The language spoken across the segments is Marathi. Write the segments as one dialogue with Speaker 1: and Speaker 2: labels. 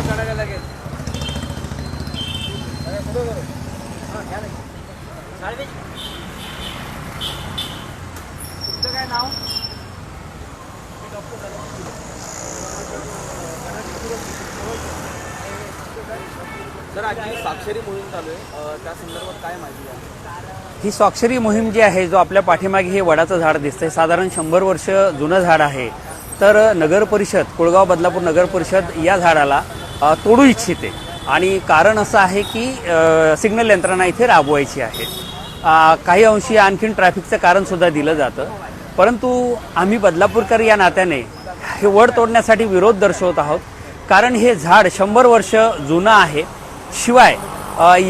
Speaker 1: चढायला लागेल. तुमचं काय नाव?
Speaker 2: सर आजची साक्षरी मोहीम चालू आहे. अ, त्या संदर्भात काय माहिती आहे?
Speaker 3: ही स्वाक्षरी मोहीम जी आहे जो आपल्या पाठीमागे हे वडाचं झाड दिसतंय साधारण शंभर वर्ष जुनं झाड आहे. तर नगर परिषद कुळगाव बदलापूर नगर परिषद या झाडाला तोडू इच्छिते. आणि कारण असं आहे की सिग्नल यंत्रणा इथे राबवायची आहे. काही अंशी आणखीन ट्रॅफिकचं कारणसुद्धा दिलं जातं. परंतु आम्ही बदलापूरकर या नात्याने हे वड तोडण्यासाठी विरोध दर्शवत आहोत. कारण हे झाड शंभर वर्ष जुनं आहे. शिवाय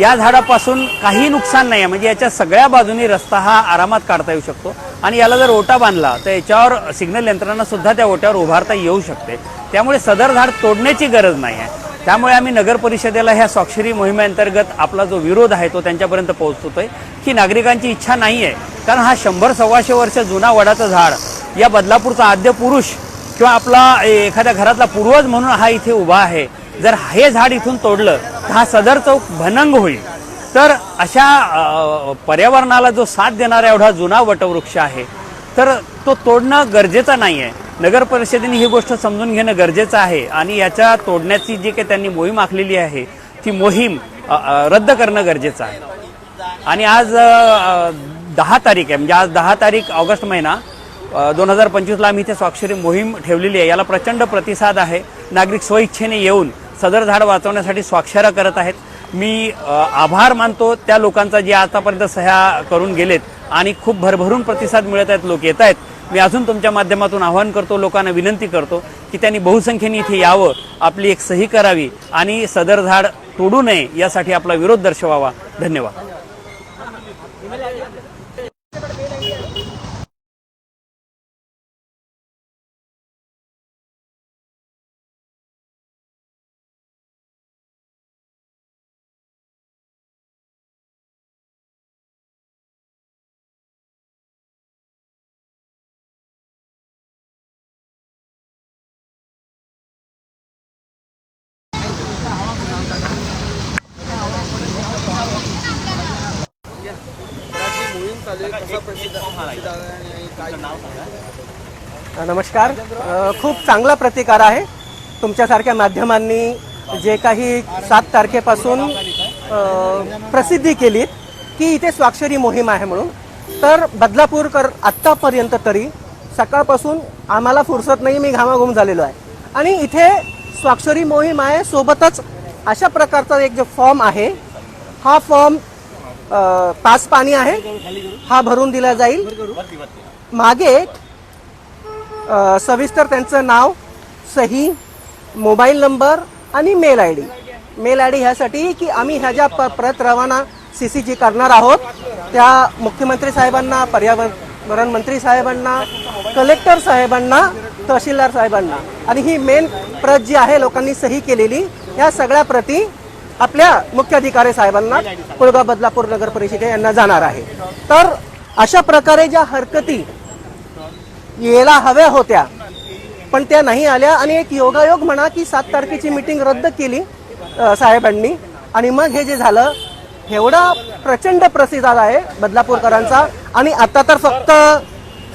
Speaker 3: या झाडापासून काही नुकसान नाही आहे. म्हणजे याच्या सगळ्या बाजूनी रस्ता हा आरामात काढता येऊ शकतो. आणि याला जर ओटा बांधला तर याच्यावर सिग्नल यंत्रणासुद्धा त्या ओट्यावर उभारता येऊ शकते. त्यामुळे सदर झाड तोडण्याची गरज नाही आहे. त्यामुळे आम्ही नगर परिषदेला ह्या स्वाक्षरी मोहिमेअंतर्गत आपला जो विरोध आहे तो त्यांच्यापर्यंत पोहोचतोय की नागरिकांची इच्छा नाही आहे. कारण हा शंभर सव्वाशे वर्ष जुना वडाचं झाड या बदलापूरचा आद्य पुरुष किंवा आपला एखाद्या घरातला पूर्वज म्हणून हा इथे उभा आहे. जर हे झाड इथून तोडलं तर हा सदर चौक भनंग होईल. तर अशा पर्यावरणाला जो साथ देणारा एवढा जुना वटवृक्ष आहे तर तो तोडणं गरजेचं नाही आहे. नगर परिषदेने ही गोष्ट समजून घेणं गरजेचं आहे आणि याच्या तोडण्याची जी काही त्यांनी मोहीम आखलेली आहे ती मोहीम रद्द करणं गरजेचं आहे. आणि आज दहा तारीख आहे म्हणजे आज दहा तारीख ऑगस्ट महिना दोन हजार पंचवीसला आम्ही इथे स्वाक्षरी मोहीम ठेवलेली आहे. याला प्रचंड प्रतिसाद आहे. नागरिक स्वइच्छेने येऊन सदर झाड वाचवण्यासाठी स्वाक्षऱ्या करत आहेत. मी आभार मानतो त्या लोकांचा जे आतापर्यंत सह्या करून गेलेत आणि खूप भरभरून प्रतिसाद मिळत आहेत लोक येत आहेत. मी अजून तुमच्या माध्यमातून आवाहन करतो लोकांना विनंती करतो की त्यांनी बहुसंख्येने इथे यावं आपली एक सही करावी आणि सदर झाड तोडू नये यासाठी आपला विरोध दर्शवावा. धन्यवाद
Speaker 2: तर आजची मोहीम चालू आहे कसा प्रसिद्ध प्रसिद्ध आहे आणि काय नाव सांगा
Speaker 4: नमस्कार. खूप चांगला प्रतिकार आहे. तुमच्यासारख्या माध्यमांनी जे काही सात तारखेपासून प्रसिद्धी केली की इथे स्वाक्षरी मोहीम आहे म्हणून. तर बदलापूरकर आत्तापर्यंत तरी सकाळपासून आम्हाला फुरसत नाही मी घामाघूम झालेलो आहे. आणि इथे स्वाक्षरी मोहीम आहे सोबतच अशा प्रकारचा एक जो फॉर्म आहे हा फॉर्म पाच पाणी आहे. हा भरून दिला जाईल. मागे सविस्तर त्यांचं नाव सही मोबाईल नंबर आणि mail I D. Mail I D ह्यासाठी की आम्ही ह्या ज्या प- प्रत रवाना सी सी जी करणार आहोत त्या मुख्यमंत्री साहेबांना पर्यावरण मंत्री साहेबांना कलेक्टर साहेबांना तहसीलदार साहेबांना. आणि ही मेन प्रत जी आहे लोकांनी सही केलेली या सगळ्या प्रती आपल्या मुख्याधिकारी साहेबांना कुळगाव बदलापूर नगर परिषदे यांना जाणार आहे. तर अशा प्रकारे ज्या हरकती यायला हव्या होत्या पण त्या नाही आल्या. आणि एक योगायोग म्हणा की सात तारखेची मीटिंग रद्द केली साहेबांनी. आणि मग हे जे झालं एवढा प्रचंड प्रतिसाद आहे बदलापूरकरांचा. आणि आता तर फक्त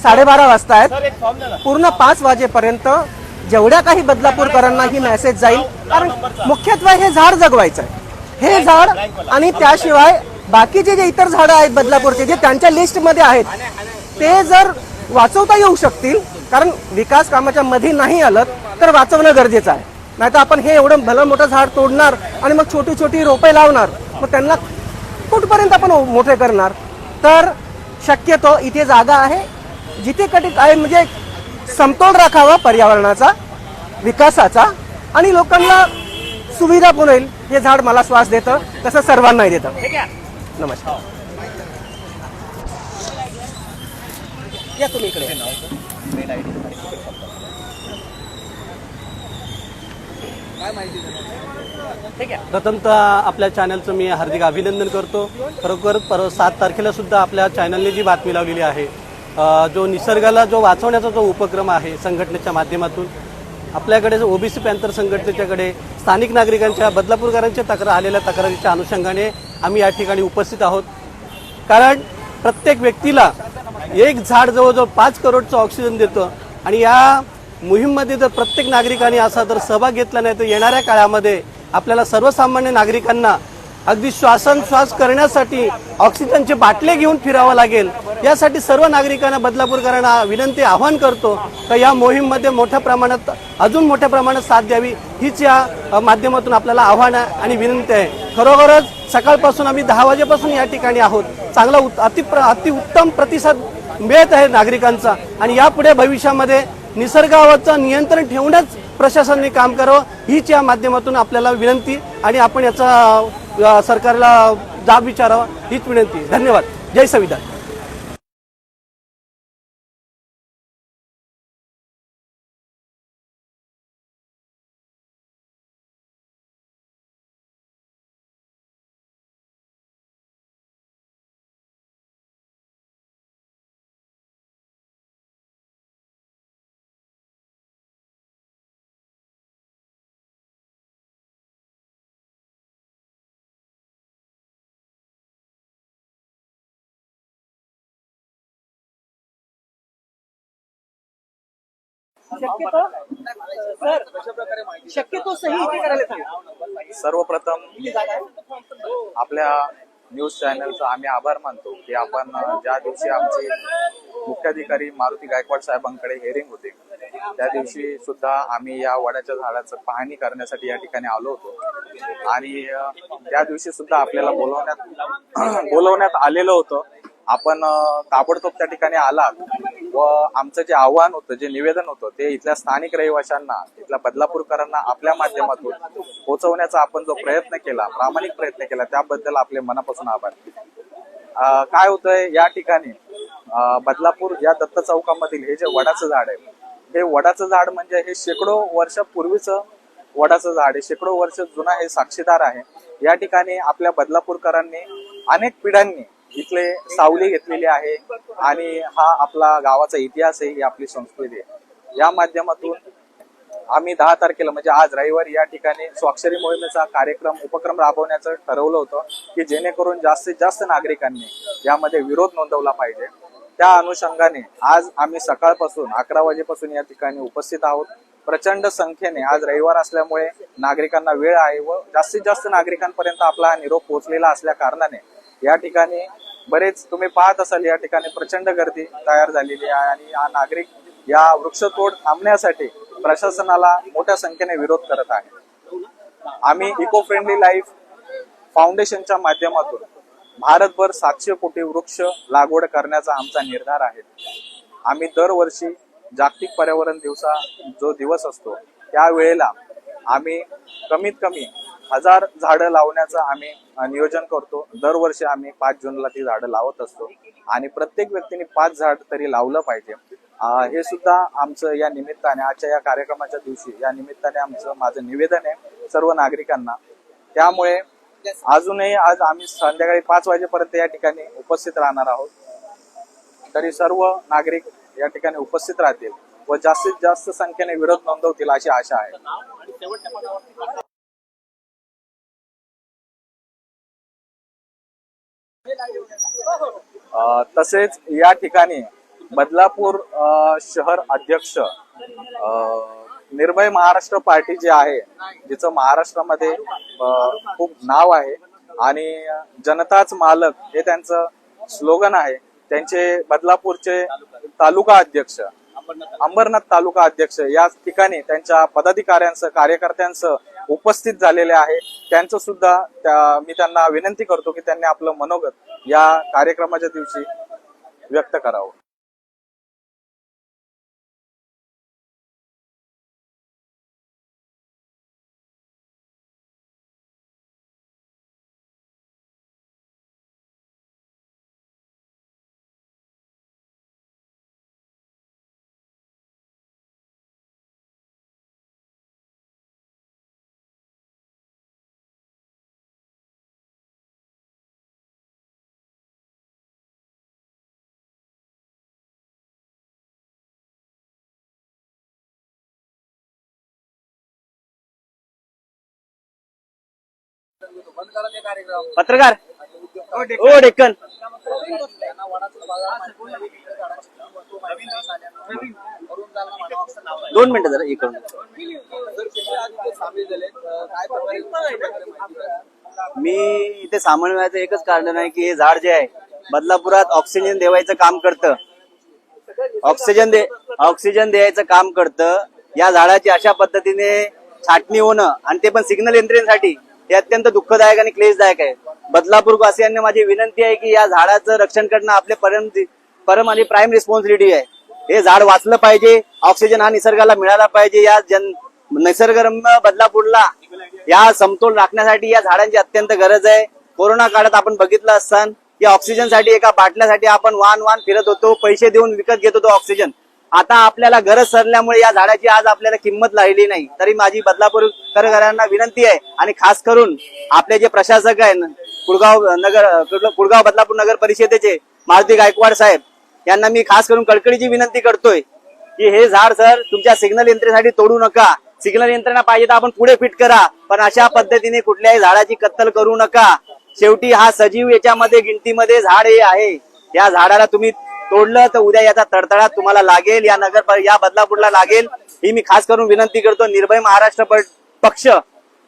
Speaker 4: साडेबारा वाजता आहेत पूर्ण पाच वाजेपर्यंत जेवढ्या काही बदलापूरकरांना ही मेसेज जाईल कारण मुख्यत्वे हे झाड जगवायचं आहे हे झाड आणि त्याशिवाय बाकीचे जे इतर झाडं आहेत बदलापूरचे जे त्यांच्या लिस्टमध्ये आहेत ते जर वाचवता येऊ शकतील कारण विकास कामाच्या मध्ये नाही आलं तर वाचवणं गरजेचं आहे. नाहीतर आपण हे एवढं भलं मोठं झाड तोडणार आणि मग छोटी छोटी रोपे लावणार मग त्यांना कुठपर्यंत आपण मोठे करणार? तर शक्यतो इथे जागा आहे जिथे कधी काय म्हणजे समतोल राखावा पर्यावरणाचा विकासाचा आणि लोकांना सुविधा पण होईल. हे झाड मला श्वास देतं तसं सर्वांनाही देतं. नमस्कार. या तुम्ही इकडे.
Speaker 5: प्रथमतः आपल्या चॅनलचं मी हार्दिक अभिनंदन करतो. खरोखर पर सात तारखेला सुद्धा आपल्या चॅनलने जी बातमी लावलेली आहे जो निसर्गाला जो वाचवण्याचा जो उपक्रम आहे संघटनेच्या माध्यमातून
Speaker 6: आपल्याकडे ओबीसी पॅन्थर संघटनेच्याकडे स्थानिक नागरिकांच्या बदलापूरकरांच्या तक्रार आलेल्या तक्रारीच्या अनुषंगाने आम्ही या ठिकाणी उपस्थित आहोत. कारण प्रत्येक व्यक्तीला एक झाड जवळजवळ पाच करोडचं ऑक्सिजन देतं आणि या मोहीममध्ये जर प्रत्येक नागरिकाने असा जर सहभाग घेतला नाही तर येणाऱ्या काळामध्ये आपल्याला सर्वसामान्य नागरिकांना अगदी श्वासनश्वास करण्यासाठी ऑक्सिजनचे बाटले घेऊन फिरावं लागेल. यासाठी सर्व नागरिकांना बदलापूरकरांना विनंती आवाहन करतो. का या मोहीममध्ये मोठ्या प्रमाणात अजून मोठ्या प्रमाणात साथ द्यावी हीच या माध्यमातून आपल्याला आव्हान आहे आणि विनंती आहे. खरोखरच सकाळपासून आम्ही दहा वाजेपासून या ठिकाणी आहोत. चांगला उत- अति अतिउत्तम प्रतिसाद मिळत आहे नागरिकांचा. आणि यापुढे भविष्यामध्ये निसर्गावरचं नियंत्रण ठेवूनच प्रशासनाने काम करावं हीच या माध्यमातून आपल्याला विनंती. आणि आपण याचा सरकारला जाब विचारावा हीच विनंती धन्यवाद. जय संविधान.
Speaker 4: शक्यतो सही इथे करायला सांगा.
Speaker 1: सर्वप्रथम आपल्या न्यूज चॅनलचा आम्ही आभार मानतो की आपण ज्या दिवशी आमचे मुख्याधिकारी मारुती गायकवाड साहेबांकडे हेअरिंग होते त्या दिवशी सुद्धा आम्ही या वडाच्या झाडाचं पाहणी करण्यासाठी या ठिकाणी आलो होतो. आणि त्या दिवशी सुद्धा आपल्याला बोलवण्यात बोलवण्यात आलेलं होतं. आपण ताबडतोब त्या ठिकाणी आलात. व आमचं जे आव्हान होतं जे निवेदन होतं ते इथल्या स्थानिक रहिवाशांना इथल्या बदलापूरकरांना आपल्या माध्यमातून पोहोचवण्याचा आपण जो प्रयत्न केला प्रामाणिक प्रयत्न केला त्याबद्दल आपले मनापासून आभार. काय होतंय या ठिकाणी बदलापूर या दत्त चौकामधील हे जे वडाचं झाड आहे हे वडाचं झाड म्हणजे हे शेकडो वर्ष पूर्वीचं वडाचं झाड आहे. शेकडो वर्ष जुना हे साक्षीदार आहे. या ठिकाणी आपल्या बदलापूरकरांनी अनेक पिढ्यांनी इथले सावली घेतलेली आहे आणि हा आपला गावाचा इतिहास आहे ही आपली संस्कृती आहे. या माध्यमातून आम्ही दहा तारखेला म्हणजे आज रविवारी या ठिकाणी स्वाक्षरी मोहिमेचा कार्यक्रम उपक्रम राबवण्याचं ठरवलं होतं की जेणेकरून जास्तीत जास्त नागरिकांनी यामध्ये विरोध नोंदवला पाहिजे. त्या अनुषंगाने आज आम्ही सकाळपासून अकरा वाजेपासून या ठिकाणी उपस्थित आहोत. प्रचंड संख्येने आज रविवार असल्यामुळे नागरिकांना वेळ आहे व जास्तीत जास्त नागरिकांपर्यंत आपला हा निरोप पोहोचलेला असल्या कारणाने या ठिकाणी बरेच तुम्ही पाहत असाल या ठिकाणी प्रचंड गर्दी तयार झालेली आहे आणि हा नागरिक या वृक्षतोड थांबण्यासाठी प्रशासनाला मोठ्या संख्येने विरोध करत आहे. आम्ही इको फ्रेंडली लाईफ फाउंडेशनच्या माध्यमातून भारतभर सातशे कोटी वृक्ष लागवड करण्याचा आमचा निर्धार आहे. आम्ही दरवर्षी जागतिक पर्यावरण दिवसा जो दिवस असतो त्यावेळेला आम्ही कमीत कमी हजार झाडं लावण्याचं आम्ही नियोजन करतो. दरवर्षी आम्ही पाच जूनला ती झाडं लावत असतो. आणि प्रत्येक व्यक्तीने पाच झाड तरी लावलं पाहिजे. हे सुद्धा आमचं या निमित्ताने आजच्या या कार्यक्रमाच्या दिवशी या निमित्ताने आमचं माझं निवेदन आहे सर्व नागरिकांना. त्यामुळे अजूनही आज आम्ही संध्याकाळी पाच वाजेपर्यंत या ठिकाणी उपस्थित राहणार आहोत. तरी सर्व नागरिक या ठिकाणी उपस्थित राहतील व जास्तीत जास्त संख्येने विरोध नोंदवतील अशी आशा आहे. तसेच या ठिकाणी बदलापूर शहर अध्यक्ष निर्भय महाराष्ट्र पार्टी जी आहे जिचं महाराष्ट्रामध्ये खूप नाव आहे आणि जनताच मालक हे त्यांचं स्लोगन आहे. त्यांचे बदलापूरचे तालुका अध्यक्ष अंबरनाथ तालुका अध्यक्ष या ठिकाणी त्यांच्या पदाधिकाऱ्यांचं कार्यकर्त्यांचं उपस्थित झालेले आहे. त्यांचं सुद्धा त्या- मी त्यांना विनंती करतो की त्यांनी आपलं मनोगत या कार्यक्रमाच्या दिवशी व्यक्त करावं.
Speaker 5: पत्रकार? ओ डेक्कन. दोन मिनिटं जरा
Speaker 2: एक
Speaker 5: मी इथे सामान व्हायचं एकच कारण आहे की हे झाड जे आहे बदलापुरात ऑक्सिजन देवायचं काम करतं. ऑक्सिजन दे ऑक्सिजन द्यायचं काम करतं. या झाडाची अशा पद्धतीने छाटणी होणं आणि ते पण सिग्नल यंत्रणेसाठी हे अत्यंत दुःखदायक आणि क्लेशदायक आहे. बदलापूर वासियांना माझी विनंती आहे की या झाडाचं रक्षण करणं आपले परम परम आणि प्राईम रिस्पॉन्सिबिलिटी आहे. हे झाड वाचलं पाहिजे ऑक्सिजन हा निसर्गाला मिळाला पाहिजे. या जन निसर्गरम्य बदलापूरला या समतोल राखण्यासाठी या झाडांची अत्यंत गरज आहे. कोरोना काळात आपण बघितलं असताना की ऑक्सिजनसाठी एका बाटल्यासाठी आपण वाहन वाहन फिरत होतो पैसे देऊन विकत घेत होतो ऑक्सिजन. आता आपल्याला गरज सरल्यामुळे या झाडाची आज आपल्याला किंमत राहिली नाही. तरी माझी बदलापूर करकरांना विनंती आहे आणि खास करून आपले जे प्रशासक आहे न- कुळगाव नगर कुळगाव बदलापूर नगर परिषदेचे मारुती गायकवाड साहेब यांना मी खास करून कडकडीची विनंती करतोय की हे झाड सर तुमच्या सिग्नल यंत्रेसाठी तोडू नका. सिग्नल यंत्रणा पाहिजे तर आपण पुढे फिट करा पण अशा पद्धतीने कुठल्याही झाडाची कत्तल करू नका. शेवटी हा सजीव याच्यामध्ये गिनतीमध्ये झाड हे आहे. या झाडाला तुम्ही तोडलं तर उद्या याचा तडतडा तुम्हाला लागेल. या नगर या बदलापूरला लागेल. ही मी खास करून विनंती करतो निर्भय महाराष्ट्र पक्ष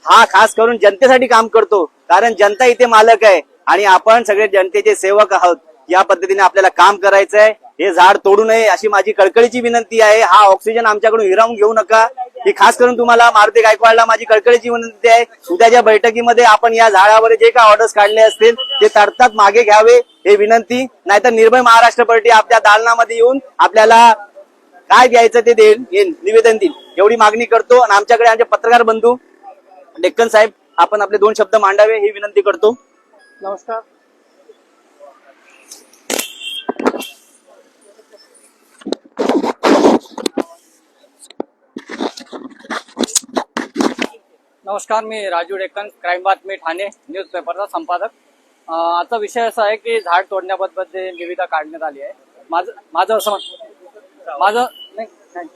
Speaker 5: हा खास करून जनतेसाठी काम करतो. कारण जनता इथे मालक आहे आणि आपण सगळे जनतेचे सेवक आहोत. या पद्धतीने आपल्याला काम करायचंय. हे झाड तोडू नये अशी माझी कळकळीची विनंती आहे. हा ऑक्सिजन आमच्याकडून हिरावून घेऊ नका. ही खास करून तुम्हाला मारुती गायकवाडला माझी कळकळीची विनंती आहे. उद्याच्या बैठकीमध्ये आपण या झाडावर जे काय ऑर्डर्स काढले असतील ते तडतात मागे घ्यावे हे विनंती. नाहीतर निर्भय महाराष्ट्र पार्टी आपल्या दालनामध्ये येऊन आपल्याला काय द्यायचं ते देईल निवेदन देईल. एवढी मागणी करतो आणि आमच्याकडे आमचे पत्रकार बंधू डेक्कन साहेब आपण आपले दोन शब्द मांडावे ही विनंती करतो.
Speaker 4: नमस्कार.
Speaker 7: नमस्कार मी राजू डेक्कन क्राईम बातमी ठाणे न्यूज पेपरचा संपादक. आजचा विषय असा आहे की झाड तोडण्याबद्दल निविदा काढण्यात आली आहे. माझं माझं असं माझं नाही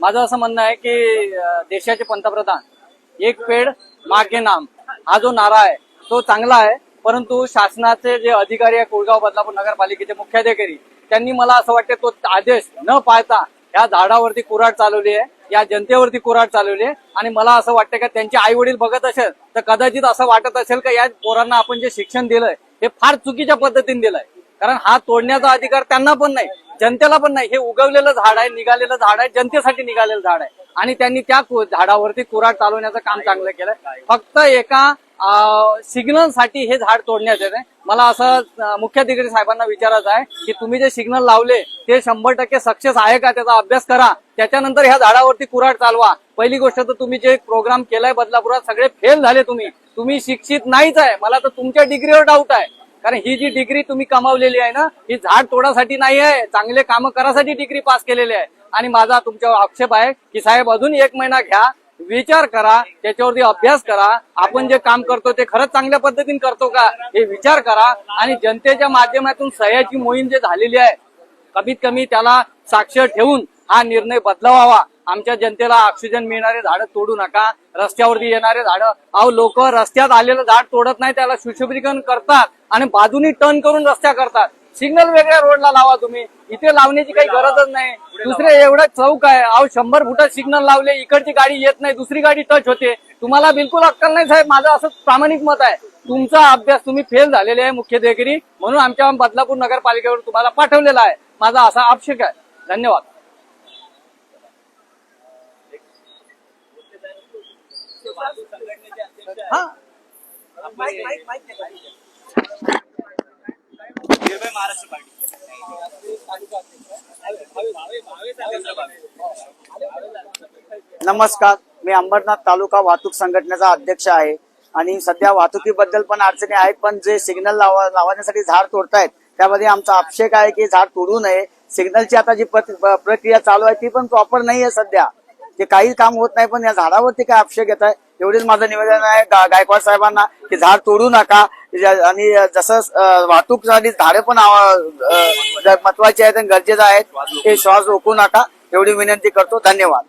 Speaker 7: माझं असं म्हणणं आहे की देशाचे पंतप्रधान एक पेड मागे नाम. हा जो नारा आहे तो चांगला आहे परंतु शासनाचे जे अधिकारी आहे कोळगाव बदलापूर नगरपालिकेचे मुख्याधिकारी त्यांनी मला असं वाटतं तो आदेश न पाळता या झाडावरती कुऱ्हाड चालवली आहे या जनतेवरती कुऱ्हाड चालवली आहे. आणि मला असं वाटतं का त्यांचे आई वडील बघत असेल तर कदाचित असं वाटत असेल का या पोरांना आपण जे शिक्षण दिलंय हे फार चुकीच्या पद्धतीने दिलंय. कारण हा तोडण्याचा अधिकार त्यांना पण नाही जनतेला पण नाही. हे उगवलेलं झाड आहे निघालेलं झाड आहे जनतेसाठी निघालेलं झाड आहे. आणि त्यांनी त्या झाडावरती कुऱ्हाड चालवण्याचं काम चांगलं केलंय. फक्त एका सिग्नलसाठी हे झाड तोडण्यात येते. मला असं मुख्याधिकारी साहेबांना विचारायचं आहे की तुम्ही जे सिग्नल लावले ते शंभर टक्के सक्सेस आहे का? त्याचा अभ्यास करा. त्याच्यानंतर ह्या झाडावरती कुऱ्हाड चालवा. पहिली गोष्ट तर तुम्ही जे प्रोग्राम केलाय बदलापुरात सगळे फेल झाले तुम्ही. तुम्ही शिक्षित नाहीच आहे. मला तर तुमच्या डिग्रीवर डाऊट आहे. कारण ही जी डिग्री तुम्ही कमावलेली आहे ना ही झाड तोडासाठी नाही आहे. चांगले काम करासाठी डिग्री पास केलेली आहे. आणि माझा तुमच्यावर आक्षेप आहे की साहेब अजून एक महिना घ्या. विचार करा त्याच्यावरती अभ्यास करा. आपण जे काम करतो ते खरंच चांगल्या पद्धतीने करतो का हे विचार करा. आणि जनतेच्या माध्यमातून सह्याची मोहीम जे झालेली आहे कमीत कमी त्याला साक्षर ठेवून हा निर्णय बदलावा आमच्या जनतेला ऑक्सिजन मिळणारे झाडं तोडू नका. रस्त्यावरती येणारे झाडं अहो लोक रस्त्यात आलेलं झाड तोडत नाही त्याला सुशोभीकरण करतात आणि बाजूनी टर्न करून रस्त्या करतात. सिग्नल वेगळ्या रोडला लावा तुम्ही. इथे लावण्याची काही गरजच नाही. दुसरे एवढं चौक आहे. अहो शंभर फुटात सिग्नल लावले इकडची गाडी येत नाही दुसरी गाडी टच होते. तुम्हाला बिलकुल अक्कल नाही साहेब. माझं असं प्रामाणिक मत आहे. तुमचा अभ्यास तुम्ही फेल झालेले आहे मुख्याधिकारी म्हणून आमच्या बदलापूर नगरपालिकेवर तुम्हाला पाठवलेला आहे. माझा असा आक्षेप आहे. धन्यवाद.
Speaker 5: नमस्कार मी अंबरनाथ तालुका वाहतूक संघटनेचा अध्यक्ष आहे. आणि सध्या वाहतुकीबद्दल पण अडचणी आहेत पण जे सिग्नल लावा लावण्यासाठी झाड तोडतायत त्यामध्ये आमचा आक्षेप आहे की झाड तोडू नये. सिग्नलची आता जी प्रक्रिया चालू आहे ती पण प्रॉपर नाही आहे सध्या. ते काही काम होत नाही पण या झाडावरती काय आक्षेप घेत आहे? एवढेच माझं निवेदन आहे गायकवाड साहेबांना की झाड तोडू नका. आणि जसं वाहतूकसाठी झाडे पण महत्वाची आहेत आणि गरजेचं आहेत हे श्वास रोखू नका. एवढी विनंती करतो. धन्यवाद.